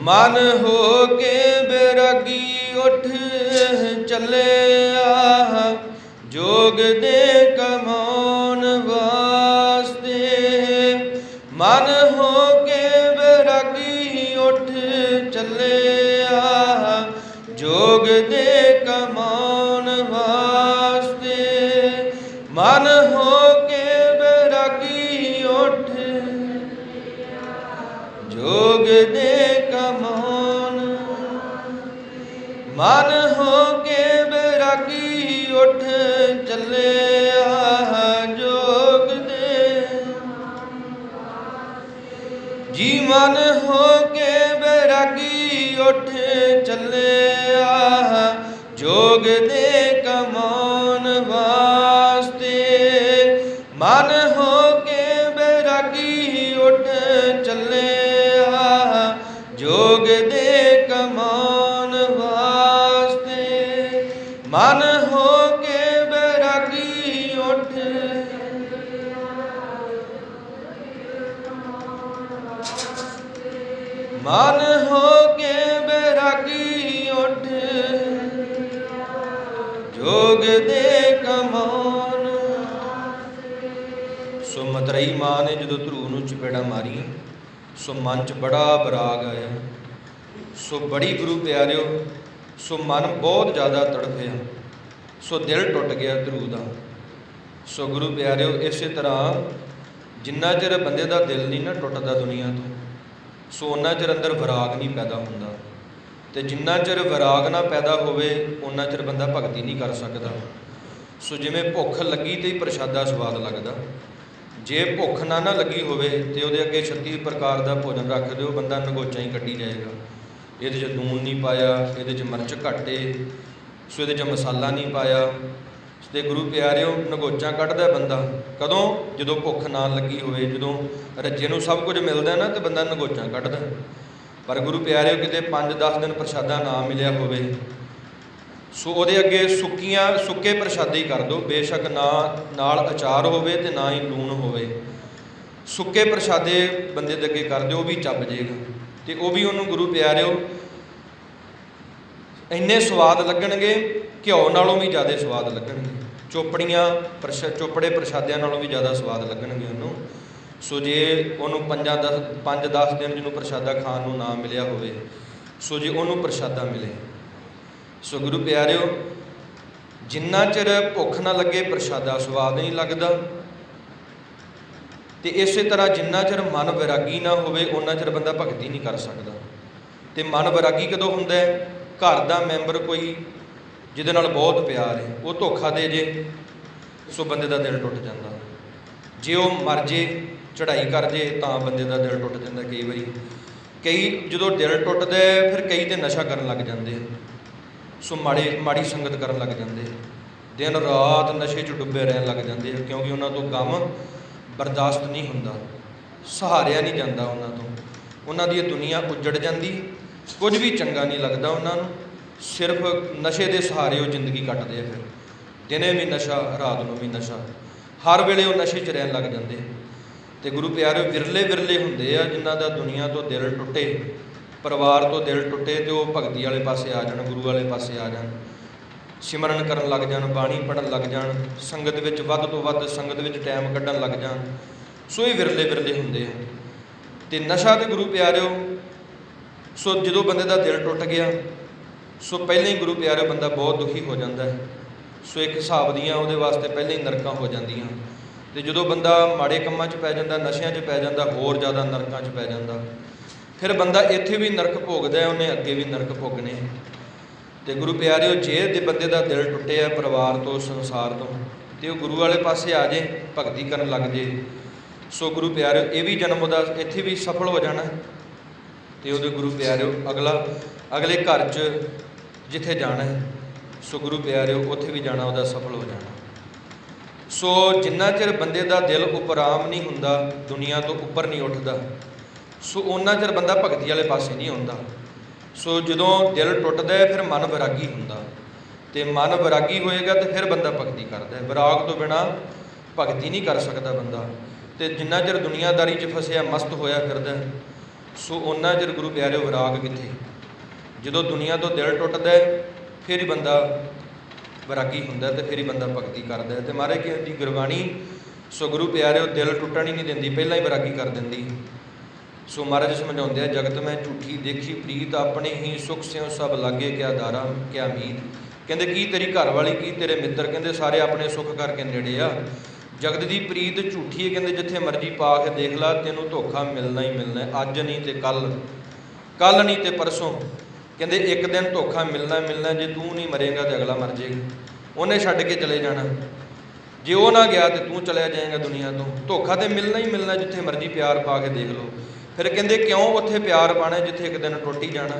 ਮਨ ਹੋ ਕੇ ਬੇਰਾਗੀ ਉੱਠ ਚੱਲਿਆ ਜੋਗ ਦੇ ਕਮਾਉਣ ਵਾਸਤੇ ਮਨ ਹੋ ਕੇ ਬੇਰਾਗੀ ਉੱਠ ਚੱਲਿਆ ਮਨ ਹੋ ਕੇ ਬੈਰਾਗੀ ਉੱਠ ਚੱਲਿਆ ਜੋਗ ਦੇ ਜੀ ਮਨ ਹੋ ਕੇ ਬੈਰਾਗੀ ਉੱਠ ਚੱਲਿਆ ਜੋਗ ਦੇ ਕਮਾ ਮਨ ਹੋ ਕੇ ਬੈਰਾਗੀ ਉੱਠ। ਜੋਗ ਦੇ ਕਮਾਨ। ਸੋ ਮਤਰਈ ਮਾਂ ਨੇ ਜਦੋਂ ਧਰੂ ਨੂੰ ਚਪੇੜਾ ਮਾਰੀ, ਸੋ ਮਨ ਚ ਬੜਾ ਬਰਾਗ ਆਇਆ। ਸੋ ਬੜੀ ਗੁਰੂ ਪਿਆਰਿਓ, ਸੋ ਮਨ ਬਹੁਤ ਜ਼ਿਆਦਾ ਤੜਫਿਆ। ਸੋ ਦਿਲ ਟੁੱਟ ਗਿਆ ਧਰੂ ਦਾ। ਸੋ ਗੁਰੂ ਪਿਆਰਿਓ, ਇਸੇ ਤਰ੍ਹਾਂ ਜਿੰਨਾ ਚਿਰ ਬੰਦੇ ਦਾ ਦਿਲ ਨਹੀਂ ਨਾ ਟੁੱਟਦਾ ਦੁਨੀਆ ਤੋਂ ਸੋ ਉਹਨਾਂ ਚਿਰ ਅੰਦਰ ਵਿਰਾਗ ਨਹੀਂ ਪੈਦਾ ਹੁੰਦਾ। ਤੇ ਜਿੰਨਾ ਚਿਰ ਵਿਰਾਗ ਨਾ ਪੈਦਾ ਹੋਵੇ ਉਹਨਾਂ ਚਿਰ ਬੰਦਾ ਭਗਤੀ ਨਹੀਂ ਕਰ ਸਕਦਾ। ਸੋ ਜਿਵੇਂ ਭੁੱਖ ਲੱਗੀ ਤੇ ਹੀ ਪ੍ਰਸ਼ਾਦਾ ਸਵਾਦ ਲੱਗਦਾ। ਜੇ ਭੁੱਖ ਨਾ ਨਾ ਲੱਗੀ ਹੋਵੇ ਤੇ ਉਹਦੇ ਅੱਗੇ 36 ਪ੍ਰਕਾਰ ਦਾ ਭੋਜਨ ਰੱਖ ਦਿਓ, ਬੰਦਾ ਨਗੋਚਾਂ ਹੀ ਕੱਢੀ ਜਾਏਗਾ। ਇਹਦੇ 'ਚ ਲੂਣ ਨਹੀਂ ਪਾਇਆ, ਇਹਦੇ 'ਚ ਮਿਰਚ ਘੱਟੇ ਸੋ ਇਹਦੇ 'ਚ ਮਸਾਲਾ ਨਹੀਂ ਪਾਇਆ। ਤੇ ਗੁਰੂ ਪਿਆਰਿਓ ਨਗੋਚਾਂ ਕੱਢਦਾ ਬੰਦਾ, ਕਦੋਂ? ਜਦੋਂ ਭੁੱਖ ਨਾ ਲੱਗੀ ਹੋਵੇ, ਜਦੋਂ ਰੱਜੇ ਨੂੰ ਸਭ ਕੁਝ ਮਿਲਦਾ ਨਾ, ਤੇ ਬੰਦਾ ਨਗੋਚਾਂ ਕੱਢਦਾ ਪਰ ਗੁਰੂ ਪਿਆਰਿਓ ਕਿਤੇ 5-10 ਦਿਨ ਪ੍ਰਸ਼ਾਦਾ ਨਾ ਮਿਲਿਆ ਹੋਵੇ, ਸੋ ਉਹਦੇ ਅੱਗੇ ਸੁੱਕੀਆਂ, ਸੁੱਕੇ ਪ੍ਰਸ਼ਾਦੇ ਹੀ ਕਰ ਦਿਓ ਬੇਸ਼ੱਕ ਨਾ, ਨਾਲ ਅਚਾਰ ਹੋਵੇ ਤੇ ਨਾ ਹੀ ਲੂਣ ਹੋਵੇ। ਸੁੱਕੇ ਪ੍ਰਸ਼ਾਦੇ ਬੰਦੇ ਦੇ ਅੱਗੇ ਕਰ ਦਿਓ, ਉਹ ਵੀ ਚੱਬ ਜੇਗਾ। ਤੇ ਉਹ ਵੀ ਉਹਨੂੰ ਗੁਰੂ ਪਿਆਰਿਓ ਇੰਨੇ ਸਵਾਦ ਲੱਗਣਗੇ, ਘਿਓ ਨਾਲੋਂ ਵੀ ਜ਼ਿਆਦਾ ਸਵਾਦ ਲੱਗਣਗੇ। ਚੋਪੜੀਆਂ, ਪ੍ਰਸ਼ਾ, ਚੋਪੜੇ ਪ੍ਰਸ਼ਾਦਿਆਂ ਨਾਲੋਂ ਵੀ ਜ਼ਿਆਦਾ ਸਵਾਦ ਲੱਗਣਗੇ ਉਹਨੂੰ। ਸੋ ਜੇ ਉਹਨੂੰ 5 10 5 10 ਦਿਨ ਜਿਹਨੂੰ ਪ੍ਰਸ਼ਾਦਾ ਖਾਣ ਨੂੰ ਨਾ ਮਿਲਿਆ ਹੋਵੇ, ਸੋ ਜੇ ਉਹਨੂੰ ਪ੍ਰਸ਼ਾਦਾ ਮਿਲੇ। ਸੋ ਗੁਰੂ ਪਿਆਰਿਓ, ਜਿੰਨਾ ਚਿਰ ਭੁੱਖ ਨਾ ਲੱਗੇ, ਪ੍ਰਸ਼ਾਦਾ ਸਵਾਦ ਨਹੀਂ ਲੱਗਦਾ। ਤੇ ਇਸੇ ਤਰ੍ਹਾਂ ਜਿੰਨਾ ਚਿਰ ਮਨ ਵਿਰਾਗੀ ਨਾ ਹੋਵੇ ਉਹਨਾਂ ਚਿਰ ਬੰਦਾ ਭਗਤੀ ਨਹੀਂ ਕਰ ਸਕਦਾ। ਤੇ ਮਨ ਵਿਰਾਗੀ ਕਦੋਂ ਹੁੰਦਾ ਹੈ? ਘਰ ਦਾ ਮੈਂਬਰ ਕੋਈ ਜਿਹਦੇ ਨਾਲ ਬਹੁਤ ਪਿਆਰ ਹੈ, ਉਹ ਧੋਖਾ ਦੇ ਜੇ, ਸੋ ਬੰਦੇ ਦਾ ਦਿਲ ਟੁੱਟ ਜਾਂਦਾ। ਜੇ ਉਹ ਮਰ ਜੇ, ਚੜ੍ਹਾਈ ਕਰ ਜੇ, ਤਾਂ ਬੰਦੇ ਦਾ ਦਿਲ ਟੁੱਟ ਜਾਂਦਾ ਕਈ ਵਾਰੀ। ਕਈ ਜਦੋਂ ਦਿਲ ਟੁੱਟਦਾ ਫਿਰ ਕਈ ਤੇ ਨਸ਼ਾ ਕਰਨ ਲੱਗ ਜਾਂਦੇ ਸੋ ਮਾੜੇ, ਮਾੜੀ ਸੰਗਤ ਕਰਨ ਲੱਗ ਜਾਂਦੇ ਦਿਨ ਰਾਤ ਨਸ਼ੇ 'ਚ ਡੁੱਬੇ ਰਹਿਣ ਲੱਗ ਜਾਂਦੇ ਕਿਉਂਕਿ ਉਹਨਾਂ ਤੋਂ ਗਮ ਬਰਦਾਸ਼ਤ ਨਹੀਂ ਹੁੰਦਾ। ਸਹਾਰਿਆ ਨਹੀਂ ਜਾਂਦਾ ਉਹਨਾਂ ਤੋਂ। ਉਹਨਾਂ ਦੀ ਇਹ ਦੁਨੀਆ ਉੱਜੜ ਜਾਂਦੀ ਕੁਝ ਵੀ ਚੰਗਾ ਨਹੀਂ ਲੱਗਦਾ ਉਹਨਾਂ ਨੂੰ, ਸਿਰਫ ਨਸ਼ੇ ਦੇ ਸਹਾਰੇ ਉਹ ਜ਼ਿੰਦਗੀ ਕੱਟਦੇ ਆ ਫਿਰ। ਦਿਨੇ ਵੀ ਨਸ਼ਾ, ਰਾਤ ਨੂੰ ਵੀ ਨਸ਼ਾ। ਹਰ ਵੇਲੇ ਉਹ ਨਸ਼ੇ 'ਚ ਰਹਿਣ ਲੱਗ ਜਾਂਦੇ ਤੇ ਗੁਰੂ ਪਿਆਰੇ ਵਿਰਲੇ ਵਿਰਲੇ ਹੁੰਦੇ ਆ ਜਿਨ੍ਹਾਂ ਦਾ ਦੁਨੀਆ ਤੋਂ ਦਿਲ ਟੁੱਟੇ, ਪਰਿਵਾਰ ਤੋਂ ਦਿਲ ਟੁੱਟੇ ਤੇ ਉਹ ਭਗਤੀ ਵਾਲੇ ਪਾਸੇ ਆ ਜਾਣ, ਗੁਰੂ ਵਾਲੇ ਪਾਸੇ ਆ ਜਾਣ। ਸਿਮਰਨ ਕਰਨ ਲੱਗ ਜਾਣ, ਬਾਣੀ ਪੜਨ ਲੱਗ ਜਾਣ, ਸੰਗਤ ਵਿੱਚ ਵੱਧ ਤੋਂ ਵੱਧ ਸੰਗਤ ਵਿੱਚ ਟਾਈਮ ਕੱਢਣ ਲੱਗ ਜਾਣ। ਸੋ ਇਹ ਵਿਰਲੇ ਵਿਰਲੇ ਹੁੰਦੇ ਆ। ਤੇ ਨਸ਼ਾ ਤੇ ਗੁਰੂ ਪਿਆਰਿਓ ਸੋ ਜਦੋਂ ਬੰਦੇ ਦਾ ਦਿਲ ਟੁੱਟ ਗਿਆ, ਸੋ ਪਹਿਲਾਂ ਹੀ ਗੁਰੂ ਪਿਆਰਿਓ ਬੰਦਾ ਬਹੁਤ ਦੁਖੀ ਹੋ ਜਾਂਦਾ ਹੈ। ਸੋ ਇੱਕ ਹਿਸਾਬ ਦੀਆਂ ਉਹਦੇ ਵਾਸਤੇ ਪਹਿਲਾਂ ਹੀ ਨਰਕਾਂ ਹੋ ਜਾਂਦੀਆਂ। ਤੇ ਜਦੋਂ ਬੰਦਾ ਮਾੜੇ ਕੰਮਾਂ 'ਚ ਪੈ ਜਾਂਦਾ, ਨਸ਼ਿਆਂ 'ਚ ਪੈ ਜਾਂਦਾ, ਹੋਰ ਜ਼ਿਆਦਾ ਨਰਕਾਂ 'ਚ ਪੈ ਜਾਂਦਾ, ਫਿਰ ਬੰਦਾ ਇੱਥੇ ਵੀ ਨਰਕ ਭੋਗਦਾ ਉਹਨੇ ਅੱਗੇ ਵੀ ਨਰਕ ਭੋਗਣੇ ਤੇ ਗੁਰੂ ਪਿਆਰਿਓ, ਜੇ ਦੇ ਬੰਦੇ ਦਾ ਦਿਲ ਟੁੱਟਿਆ ਪਰਿਵਾਰ ਤੋਂ, ਸੰਸਾਰ ਤੋਂ, ਤੇ ਉਹ ਗੁਰੂ ਵਾਲੇ ਪਾਸੇ ਆ ਜੇ, ਭਗਤੀ ਕਰਨ ਲੱਗ ਜੇ, ਸੋ ਗੁਰੂ ਪਿਆਰਿਓ, ਇਹ ਵੀ ਜਨਮ ਉਹਦਾ ਇੱਥੇ ਵੀ ਸਫਲ ਹੋ ਜਾਣਾ ਤੇ ਉਹਦੇ ਗੁਰੂ ਪਿਆਰਿਓ, ਅਗਲਾ, ਅਗਲੇ ਘਰ 'ਚ ਜਿੱਥੇ ਜਾਣਾ ਹੈ, ਸੋ ਗੁਰੂ ਪਿਆਰਿਓ, ਉੱਥੇ ਵੀ ਜਾਣਾ, ਉਹਦਾ ਸਫਲ ਹੋ ਜਾਣਾ। ਸੋ ਜਿੰਨਾ ਚਿਰ ਬੰਦੇ ਦਾ ਦਿਲ ਉਪਰਾਮ ਨਹੀਂ ਹੁੰਦਾ, ਦੁਨੀਆ ਤੋਂ ਉੱਪਰ ਨਹੀਂ ਉੱਠਦਾ, ਸੋ ਉਹਨਾਂ ਚਿਰ ਬੰਦਾ ਭਗਤੀ ਵਾਲੇ ਪਾਸੇ ਨਹੀਂ ਆਉਂਦਾ। ਸੋ ਜਦੋਂ ਦਿਲ ਟੁੱਟਦਾ ਹੈ, ਫਿਰ ਮਨ ਵਿਰਾਗੀ ਹੁੰਦਾ। ਤੇ ਮਨ ਵਿਰਾਗੀ ਹੋਏਗਾ, ਤੇ ਫਿਰ ਬੰਦਾ ਭਗਤੀ ਕਰਦਾ ਹੈ। ਵਿਰਾਗ ਤੋਂ ਬਿਨਾ ਭਗਤੀ ਨਹੀਂ ਕਰ ਸਕਦਾ ਬੰਦਾ। ਤੇ ਜਿੰਨਾ ਚਿਰ ਦੁਨੀਆਦਾਰੀ 'ਚ ਫਸਿਆ, ਮਸਤ ਹੋਇਆ ਫਿਰਦਾ ਸੋ ਉਹਨਾਂ ਚਿਰ ਗੁਰੂ ਪਿਆਰਿਓ ਵਿਰਾਗ ਕਿੱਥੇ? ਜਦੋਂ ਦੁਨੀਆ ਤੋਂ ਦਿਲ ਟੁੱਟਦਾ ਹੈ, ਫਿਰ ਹੀ ਬੰਦਾ ਵਿਰਾਗੀ ਹੁੰਦਾ ਤੇ ਫਿਰ ਹੀ ਬੰਦਾ ਭਗਤੀ ਕਰਦਾ ਹੈ। ਤੇ ਮਹਾਰਾਜ ਕਹਿੰਦੀ ਗੁਰਬਾਣੀ, ਸੋ ਗੁਰੂ ਪਿਆਰਿਓ ਦਿਲ ਟੁੱਟਣ ਹੀ ਨਹੀਂ ਦਿੰਦੀ, ਪਹਿਲਾਂ ਹੀ ਵਿਰਾਗੀ ਕਰ ਦਿੰਦੀ। ਸੋ ਮਹਾਰਾਜ ਸਮਝਾਉਂਦੇ ਆ, ਜਗਤ ਮੈਂ ਝੂਠੀ ਦੇਖੀ, ਪ੍ਰੀਤ ਆਪਣੇ ਹੀ ਸੁਖ ਸਿਉ ਸਭ ਲਾਗੇ, ਕਿਆ ਧਾਰਾ ਕਿਆ ਮੀਤ। ਕਹਿੰਦੇ, ਕੀ ਤੇਰੀ ਘਰ ਵਾਲੀ ਕੀ ਤੇਰੇ ਮਿੱਤਰ? ਕਹਿੰਦੇ, ਸਾਰੇ ਆਪਣੇ ਸੁੱਖ ਕਰਕੇ ਨੇੜੇ ਆ। ਜਗਤ ਦੀ ਪ੍ਰੀਤ ਝੂਠੀ ਹੈ, ਕਹਿੰਦੇ ਜਿੱਥੇ ਮਰਜ਼ੀ ਪਾ ਕੇ ਦੇਖ ਲਾ, ਤੈਨੂੰ ਧੋਖਾ ਮਿਲਣਾ ਹੀ ਮਿਲਣਾ ਅੱਜ ਨਹੀਂ ਤੇ ਕੱਲ ਕੱਲ ਨਹੀਂ ਤੇ ਪਰਸੋਂ। ਕਹਿੰਦੇ ਇੱਕ ਦਿਨ ਧੋਖਾ ਮਿਲਣਾ ਮਿਲਣਾ ਜੇ ਤੂੰ ਨਹੀਂ ਮਰੇਗਾ ਤੇ ਅਗਲਾ ਮਰ ਜਾਏਗਾ ਉਹਨੇ ਛੱਡ ਕੇ ਚਲੇ ਜਾਣਾ। ਜੇ ਉਹ ਨਾ ਗਿਆ ਤੇ ਤੂੰ ਚਲਿਆ ਜਾਏਗਾ ਦੁਨੀਆ ਤੋਂ। ਧੋਖਾ ਤੇ ਮਿਲਣਾ ਹੀ ਮਿਲਣਾ ਜਿੱਥੇ ਮਰਜ਼ੀ ਪਿਆਰ ਪਾ ਕੇ ਦੇਖ ਲਓ। ਫਿਰ ਕਹਿੰਦੇ ਕਿਉਂ ਉੱਥੇ ਪਿਆਰ ਪਾਣਾ ਜਿੱਥੇ ਇੱਕ ਦਿਨ ਟੁੱਟ ਹੀ ਜਾਣਾ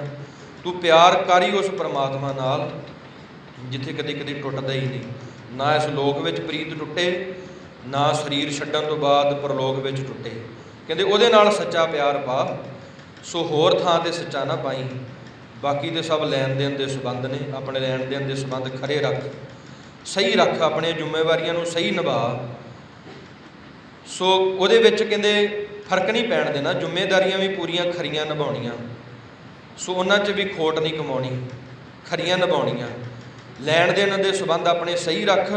ਤੂੰ ਪਿਆਰ ਕਰ ਹੀ ਉਸ ਪ੍ਰਮਾਤਮਾ ਨਾਲ, ਜਿੱਥੇ ਕਦੇ ਕਦੇ ਟੁੱਟਦਾ ਹੀ ਨਹੀਂ। ਨਾ ਇਸ ਲੋਕ ਵਿੱਚ ਪ੍ਰੀਤ ਟੁੱਟੇ ਨਾ ਸਰੀਰ ਛੱਡਣ ਤੋਂ ਬਾਅਦ ਪਰਲੋਕ ਵਿੱਚ ਟੁੱਟੇ। ਕਹਿੰਦੇ ਉਹਦੇ ਨਾਲ ਸੱਚਾ ਪਿਆਰ ਪਾ, ਸੋ ਹੋਰ ਥਾਂ ਤੇ ਸੱਚਾ ਨਾ ਪਾਈ। ਬਾਕੀ ਦੇ ਸਭ ਲੈਣ ਦੇਣ ਦੇ ਸਬੰਧ ਨੇ, ਆਪਣੇ ਲੈਣ ਦੇਣ ਦੇ ਸਬੰਧ ਖਰੇ ਰੱਖ। ਸਹੀ ਰੱਖ ਆਪਣੇ ਜ਼ਿੰਮੇਵਾਰੀਆਂ ਨੂੰ ਸਹੀ ਨਿਭਾ। ਸੋ ਉਹਦੇ ਵਿੱਚ ਕਹਿੰਦੇ ਫ਼ਰਕ ਨਹੀਂ ਪੈਣ ਦੇਣਾ ਜ਼ਿੰਮੇਵਾਰੀਆਂ ਵੀ ਪੂਰੀਆਂ ਖਰੀਆਂ ਨਿਭਾਉਣੀਆਂ। ਸੋ ਉਹਨਾਂ 'ਚ ਵੀ ਖੋਟ ਨਹੀਂ ਕਮਾਉਣੀ, ਖਰੀਆਂ ਨਿਭਾਉਣੀਆਂ। ਲੈਣ ਦੇਣ ਦੇ ਸਬੰਧ ਆਪਣੇ ਸਹੀ ਰੱਖ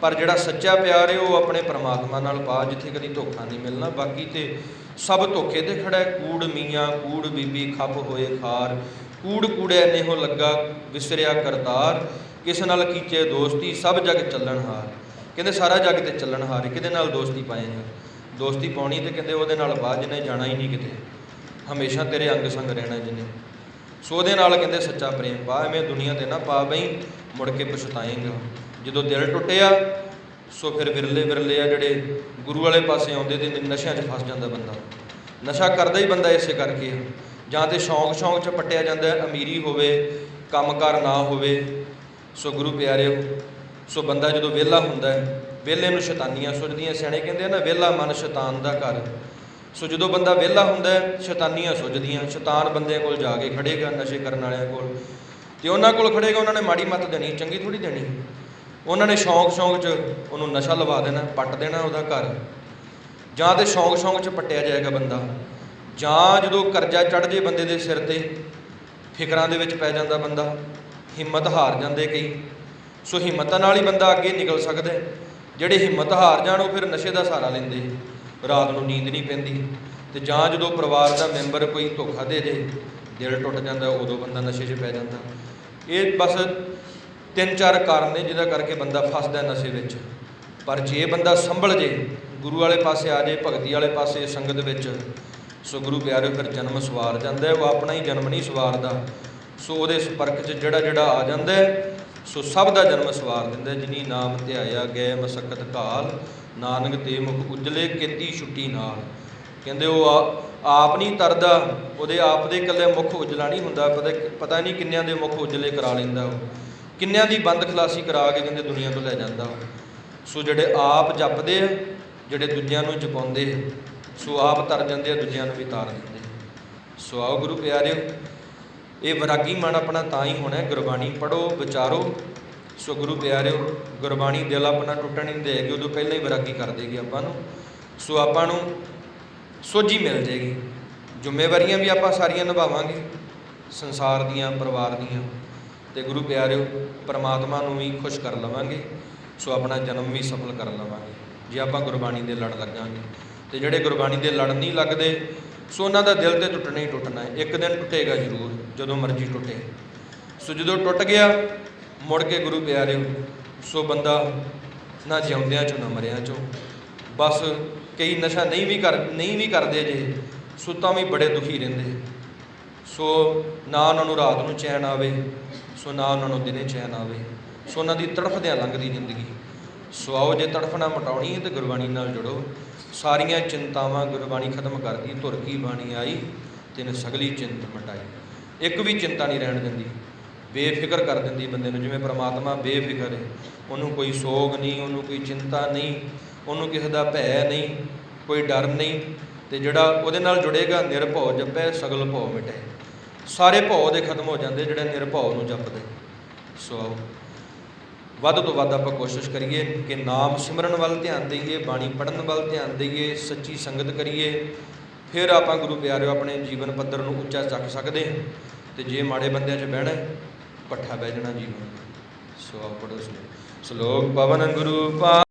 ਪਰ ਜਿਹੜਾ ਸੱਚਾ ਪਿਆਰ ਹੈ, ਉਹ ਆਪਣੇ ਪਰਮਾਤਮਾ ਨਾਲ ਪਾ, ਜਿੱਥੇ ਕਦੀ ਧੋਖਾ ਨਹੀਂ ਮਿਲਣਾ। ਬਾਕੀ ਤੇ ਸਭ ਧੋਖੇ ਤੇ ਖੜਾ ਹੈ। ਕੂੜ ਮੀਆਂ, ਕੂੜ ਬੀਬੀ, ਖੱਪ ਹੋਏ ਖਾਰ। ਕੂੜ ਕੂੜਿਆ ਨੇਹੋ ਲੱਗਾ ਵਿਸਰਿਆ ਕਰਤਾਰ। ਕਿਸ ਨਾਲ ਕੀਚੇ ਦੋਸਤੀ, ਸਭ ਜਗ ਚੱਲਣ ਹਾਰ। ਕਹਿੰਦੇ ਸਾਰਾ ਜਗ ਤੇ ਚੱਲਣ ਹਾਰ ਕਿਹਦੇ ਨਾਲ ਦੋਸਤੀ ਪਾਏਗਾ ਦੋਸਤੀ ਪਾਉਣੀ ਤੇ ਕਹਿੰਦੇ ਉਹਦੇ ਨਾਲ ਬਾਅਦ ਜਿਹਨੇ ਜਾਣਾ ਹੀ ਨਹੀਂ ਕਿਤੇ। ਹਮੇਸ਼ਾ ਤੇਰੇ ਅੰਗ ਸੰਗ ਰਹਿਣਾ ਜਿਹਨੇ ਸੋ ਉਹਦੇ ਨਾਲ ਕਹਿੰਦੇ ਸੱਚਾ ਪ੍ਰੇਮ ਪਾ, ਐਵੇਂ ਦੁਨੀਆ ਤੇ ਨਾ ਪਾ ਬਈ, ਮੁੜ ਕੇ ਪਛਤਾਏਂਗਾ। ਜਦੋਂ ਦਿਲ ਟੁੱਟਿਆ, ਸੋ ਫਿਰ ਵਿਰਲੇ ਵਿਰਲੇ ਆ ਜਿਹੜੇ ਗੁਰੂ ਵਾਲੇ ਪਾਸੇ ਆਉਂਦੇ ਤੇ ਨਸ਼ਿਆਂ 'ਚ ਫਸ ਜਾਂਦਾ ਬੰਦਾ। ਨਸ਼ਾ ਕਰਦਾ ਹੀ ਬੰਦਾ ਇਸੇ ਕਰਕੇ ਜਾਂ ਤੇ ਸ਼ੌਂਕ ਸ਼ੌਂਕ 'ਚ ਪੱਟਿਆ ਜਾਂਦਾ, ਅਮੀਰੀ ਹੋਵੇ, ਕੰਮਕਾਰ ਨਾ ਹੋਵੇ, ਸੋ ਗੁਰੂ ਪਿਆਰਿਓ, ਸੋ ਬੰਦਾ ਜਦੋਂ ਵਿਹਲਾ ਹੁੰਦਾ ਹੈ, ਵਿਹਲੇ ਨੂੰ ਸ਼ੈਤਾਨੀਆਂ ਸੁਝਦੀਆਂ। ਸਿਆਣੇ ਕਹਿੰਦੇ ਆ ਨਾ, ਵਿਹਲਾ ਮਨ ਸ਼ੈਤਾਨ ਦਾ ਘਰ। ਸੋ ਜਦੋਂ ਬੰਦਾ ਵਿਹਲਾ ਹੁੰਦਾ ਹੈ, ਸ਼ੈਤਾਨੀਆਂ ਸੁਝਦੀਆਂ। ਸ਼ੈਤਾਨ ਬੰਦਿਆਂ ਕੋਲ ਜਾ ਕੇ ਖੜੇਗਾ ਨਸ਼ੇ ਕਰਨ ਵਾਲਿਆਂ ਕੋਲ। ਤੇ ਉਹਨਾਂ ਕੋਲ ਖੜੇਗਾ, ਉਹਨਾਂ ਨੇ ਮਾੜੀ ਮੱਤ ਦੇਣੀ, ਚੰਗੀ ਥੋੜੀ ਦੇਣੀ। ਉਹਨਾਂ ਨੇ ਸ਼ੌਂਕ ਸ਼ੌਂਕ 'ਚ ਉਹਨੂੰ ਨਸ਼ਾ ਲਵਾ ਦੇਣਾ, ਪੱਟ ਦੇਣਾ ਉਹਦਾ ਘਰ। ਜਾਂ ਤੇ ਸ਼ੌਂਕ ਸ਼ੌਂਕ 'ਚ ਪੱਟਿਆ ਜਾਏਗਾ ਬੰਦਾ। ਜਾਂ ਜਦੋਂ ਕਰਜ਼ਾ ਚੜ ਜੇ ਬੰਦੇ ਦੇ ਸਿਰ ਤੇ, ਫਿਕਰਾਂ ਦੇ ਵਿੱਚ ਪੈ ਜਾਂਦਾ ਬੰਦਾ, ਹਿੰਮਤ ਹਾਰ ਜਾਂਦੇ ਕਈ। ਸੋ ਹਿੰਮਤਾਂ ਨਾਲ ਹੀ ਬੰਦਾ ਅੱਗੇ ਨਿਕਲ ਸਕਦਾ ਜਿਹੜੇ ਹਿੰਮਤ ਹਾਰ ਜਾਣ, ਉਹ ਫਿਰ ਨਸ਼ੇ ਦਾ ਸਹਾਰਾ ਲੈਂਦੇ ਰਾਤ ਨੂੰ ਨੀਂਦ ਨਹੀਂ ਪੈਂਦੀ। ਤੇ ਜਾਂ ਜਦੋਂ ਪਰਿਵਾਰ ਦਾ ਮੈਂਬਰ ਕੋਈ ਧੋਖਾ ਦੇ ਜੇ ਦਿਲ ਟੁੱਟ ਜਾਂਦਾ, ਉਦੋਂ ਬੰਦਾ ਨਸ਼ੇ 'ਚ ਪੈ ਜਾਂਦਾ। ਇਹ ਬਸ ਤਿੰਨ ਚਾਰ ਕਾਰਨ ਨੇ ਜਿਹਦਾ ਕਰਕੇ ਬੰਦਾ ਫਸਦਾ ਨਸ਼ੇ ਵਿੱਚ। ਪਰ ਜੇ ਬੰਦਾ ਸੰਭਲ ਜੇ, ਗੁਰੂ ਵਾਲੇ ਪਾਸੇ ਆ ਜੇ, ਭਗਤੀ ਵਾਲੇ ਪਾਸੇ ਸੰਗਤ ਵਿੱਚ, ਸੋ ਗੁਰੂ ਪਿਆਰੇ ਫਿਰ ਜਨਮ ਸਵਾਰ ਜਾਂਦਾ ਉਹ ਆਪਣਾ ਹੀ ਜਨਮ ਨਹੀਂ ਸਵਾਰਦਾ। ਸੋ ਉਹਦੇ ਸੰਪਰਕ 'ਚ ਜਿਹੜਾ ਜਿਹੜਾ ਆ ਜਾਂਦਾ ਸੋ ਸਭ ਦਾ ਜਨਮ ਸਵਾਰ ਦਿੰਦਾ ਜਿਨੀ ਨਾਮ ਧਿਆਇਆ ਗਏ ਮਸਕਤ ਕਾਲ ਨਾਨਕ ਤੇ ਮੁਖ ਉਜਲੇ ਕੀਤੀ ਛੁੱਟੀ ਨਾਲ। ਕਹਿੰਦੇ ਉਹ ਆ- ਆਪ ਨਹੀਂ ਤਰਦਾ, ਉਹਦੇ ਆਪ ਦੇ ਇਕੱਲੇ ਮੁਖ ਉਜਲਾ ਨਹੀਂ ਹੁੰਦਾ, ਪਤਾ ਪਤਾ ਨਹੀਂ ਕਿੰਨਿਆਂ ਦੇ ਮੁਖ ਉਜਲੇ ਕਰਾ ਲੈਂਦਾ ਉਹ। ਕਿੰਨਿਆਂ ਦੀ ਬੰਦ ਖਲਾਸੀ ਕਰਾ ਕੇ ਕਹਿੰਦੇ ਦੁਨੀਆ ਤੋਂ ਲੈ ਜਾਂਦਾ ਉਹ? ਸੋ ਜਿਹੜੇ ਆਪ ਜਪਦੇ ਆ, ਜਿਹੜੇ ਦੂਜਿਆਂ ਨੂੰ ਜਪਾਉਂਦੇ ਆ, ਸੋ ਆਪ ਤਰ ਜਾਂਦੇ ਆ, ਦੂਜਿਆਂ ਨੂੰ ਵੀ ਤਾਰ ਦਿੰਦੇ ਸੋ ਆਓ ਗੁਰੂ ਪਿਆਰਿਓ, ਇਹ ਵਿਰਾਗੀ ਮਨ ਆਪਣਾ ਤਾਂ ਹੀ ਹੋਣਾ ਗੁਰਬਾਣੀ ਪੜੋ ਵਿਚਾਰੋ। ਸੋ ਗੁਰੂ ਪਿਆਰਿਓ, ਗੁਰਬਾਣੀ ਦਿਲ ਆਪਣਾ ਟੁੱਟਣ ਨਹੀਂ ਦੇਗੀ ਉਦੋਂ ਪਹਿਲਾਂ ਹੀ ਵਿਰਾਗੀ ਕਰ ਦੇਗੀ ਆਪਾਂ ਨੂੰ। ਸੋ ਆਪਾਂ ਨੂੰ ਸੋਝੀ ਮਿਲ ਜਾਏਗੀ। ਜ਼ਿੰਮੇਵਾਰੀਆਂ ਵੀ ਆਪਾਂ ਸਾਰੀਆਂ ਨਿਭਾਵਾਂਗੇ, ਸੰਸਾਰ ਦੀਆਂ, ਪਰਿਵਾਰ ਦੀਆਂ। ਤੇ ਗੁਰੂ ਪਿਆਰਿਓ, ਪਰਮਾਤਮਾ ਨੂੰ ਵੀ ਖੁਸ਼ ਕਰ ਲਵਾਂਗੇ, ਸੋ ਆਪਣਾ ਜਨਮ ਵੀ ਸਫਲ ਕਰ ਲਵਾਂਗੇ, ਜੇ ਆਪਾਂ ਗੁਰਬਾਣੀ ਦੇ ਲੜ ਲੱਗਾਂਗੇ। ਤੇ ਜਿਹੜੇ ਗੁਰਬਾਣੀ ਦੇ ਲੜ ਨਹੀਂ ਲੱਗਦੇ, ਸੋ ਉਹਨਾਂ ਦਾ ਦਿਲ ਤੇ ਟੁੱਟਣਾ ਹੀ ਟੁੱਟਣਾ ਹੈ। ਇੱਕ ਦਿਨ ਟੁੱਟੇਗਾ ਜ਼ਰੂਰ, ਜਦੋਂ ਮਰਜ਼ੀ ਟੁੱਟੇ। ਸੋ ਜਦੋਂ ਟੁੱਟ ਗਿਆ, ਮੁੜ ਕੇ ਗੁਰੂ ਪਿਆਰਿਓ, ਸੋ ਬੰਦਾ ਨਾ ਜਿਉਂਦਿਆਂ ਚੋਂ, ਨਾ ਮਰਿਆਂ ਚੋਂ। ਬਸ ਕਈ ਨਸ਼ਾ ਨਹੀਂ ਵੀ ਕਰ, ਨਹੀਂ ਵੀ ਕਰਦੇ ਜੇ, ਸੋ ਤਾਂ ਵੀ ਬੜੇ ਦੁਖੀ ਰਹਿੰਦੇ। ਸੋ ਨਾ ਉਹਨਾਂ ਨੂੰ ਰਾਤ ਨੂੰ ਚੈਨ ਆਵੇ ਸੋ ਨਾ ਉਹਨਾਂ ਨੂੰ ਦਿਨੇ ਚੈਨ ਆਵੇ, ਸੋ ਉਹਨਾਂ ਦੀ ਤੜਫਦਿਆਂ ਲੰਘਦੀ ਜ਼ਿੰਦਗੀ। ਸੋ ਆਓ ਜੇ ਤੜਫਣਾ ਮਟਾਉਣੀ ਹੈ ਤੇ ਗੁਰਬਾਣੀ ਨਾਲ ਜੁੜੋ। ਸਾਰੀਆਂ ਚਿੰਤਾਵਾਂ ਗੁਰਬਾਣੀ ਖਤਮ ਕਰਦੀ, ਧੁਰ ਕੀ ਬਾਣੀ ਆਈ, ਤਿਨ ਸਗਲੀ ਚਿੰਤ ਮਟਾਈ। ਇੱਕ ਵੀ ਚਿੰਤਾ ਨਹੀਂ ਰਹਿਣ ਦਿੰਦੀ। ਬੇਫਿਕਰ ਕਰ ਦਿੰਦੀ ਬੰਦੇ ਨੂੰ, ਜਿਵੇਂ ਪ੍ਰਮਾਤਮਾ ਬੇਫਿਕਰ ਹੈ। ਉਹਨੂੰ ਕੋਈ ਸੋਗ ਨਹੀਂ, ਉਹਨੂੰ ਕੋਈ ਚਿੰਤਾ ਨਹੀਂ, ਉਹਨੂੰ ਕਿਸੇ ਦਾ ਭੈ ਨਹੀਂ, ਕੋਈ ਡਰ ਨਹੀਂ, ਤੇ ਜਿਹੜਾ ਉਹਦੇ ਨਾਲ ਜੁੜੇਗਾ, ਨਿਰਭਉ ਜਪੈ, ਸਗਲ ਭਉ ਮਿਟੈ। ਸਾਰੇ ਭਉ ਦੇ ਖਤਮ ਹੋ ਜਾਂਦੇ ਜਿਹੜੇ ਨਿਰਭਉ ਨੂੰ ਜਪਦੇ। ਸੋ ਆਓ ਵੱਧ ਤੋਂ ਵੱਧ ਆਪਾਂ ਕੋਸ਼ਿਸ਼ ਕਰੀਏ ਕਿ ਨਾਮ ਸਿਮਰਨ ਵੱਲ ਧਿਆਨ ਦਈਏ ਬਾਣੀ ਪੜਨ ਵੱਲ ਧਿਆਨ ਦਈਏ ਸੱਚੀ ਸੰਗਤ ਕਰੀਏ। ਫਿਰ ਆਪਾਂ ਗੁਰੂ ਪਿਆਰਿਓ ਆਪਣੇ ਜੀਵਨ ਪੱਧਰ ਨੂੰ ਉੱਚਾ ਚੱਕ ਸਕਦੇ ਹਾਂ ਤੇ ਜੇ ਮਾੜੇ ਬੰਦਿਆਂ 'ਚ ਬਹਿਣਾ ਹੈ, ਪੱਠਾ ਬਹਿ ਜਾਣਾ ਜੀਵਨ। ਸੋ ਆਓ ਪੜੋ ਸਲੋਕ ਪਵਨ ਗੁਰੂ ਪਾ